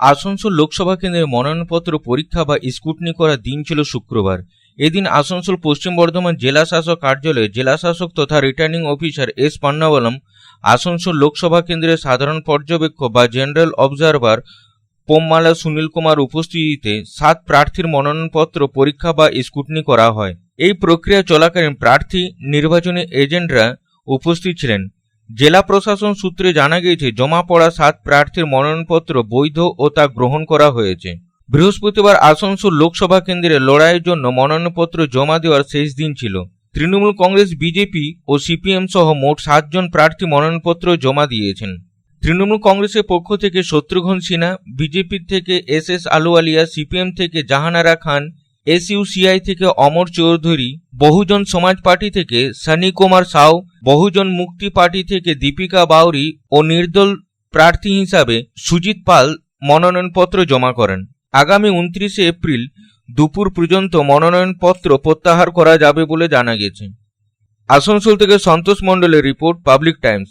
আসানসোল লোকসভা কেন্দ্রের মনোনয়নপত্র পরীক্ষা বা স্কুটনি করার দিন ছিল শুক্রবার। এদিন আসানসোল পশ্চিম বর্ধমান জেলা শাসক কার্যালয়ে জেলা শাসক তথা returning officer S Ponnambalam Asansol Lok Sabha কেন্দ্রের সাধারণ পর্যবেক্ষক বা জেনারেল অবজারভার পোমমালা সুনীল কুমার উপস্থিতিতে সাত প্রার্থীর মনোনয়নপত্র পরীক্ষা বা স্কুটনি করা হয়। এই প্রক্রিয়া চলাকালীন প্রার্থী, নির্বাচনী এজেন্টরা উপস্থিত ছিলেন। জেলা প্রশাসন সূত্রে জানা গিয়েছে, জমা পড়া সাত প্রার্থীর মনোনয়নপত্র বৈধ ও তা গ্রহণ করা হয়েছে। বৃহস্পতিবার আসানসোল লোকসভা কেন্দ্রে লড়াইয়ের জন্য মনোনয়নপত্র জমা দেওয়ার শেষ দিন ছিল। তৃণমূল কংগ্রেস, বিজেপি ও সিপিএম সহ মোট সাতজন প্রার্থী মনোনয়নপত্র জমা দিয়েছেন। তৃণমূল কংগ্রেসের পক্ষ থেকে শত্রুঘ্ন সিনহা, বিজেপির থেকে এস এস আলুওয়ালিয়া, সিপিএম থেকে জাহানারা খান এসইউসিআই থেকে অমর চৌধুরী, বহুজন সমাজ পার্টি থেকে সানি কুমার সাউ, বহুজন মুক্তি পার্টি থেকে দীপিকা বাউরি ও নির্দল প্রার্থী হিসাবে সুজিত পাল মনোনয়নপত্র জমা করেন। আগামী উনত্রিশে এপ্রিল দুপুর পর্যন্ত মনোনয়নপত্র প্রত্যাহার করা যাবে বলে জানা গেছে। আসানসোল থেকে সন্তোষ মণ্ডলের রিপোর্ট, পাবলিক টাইমস।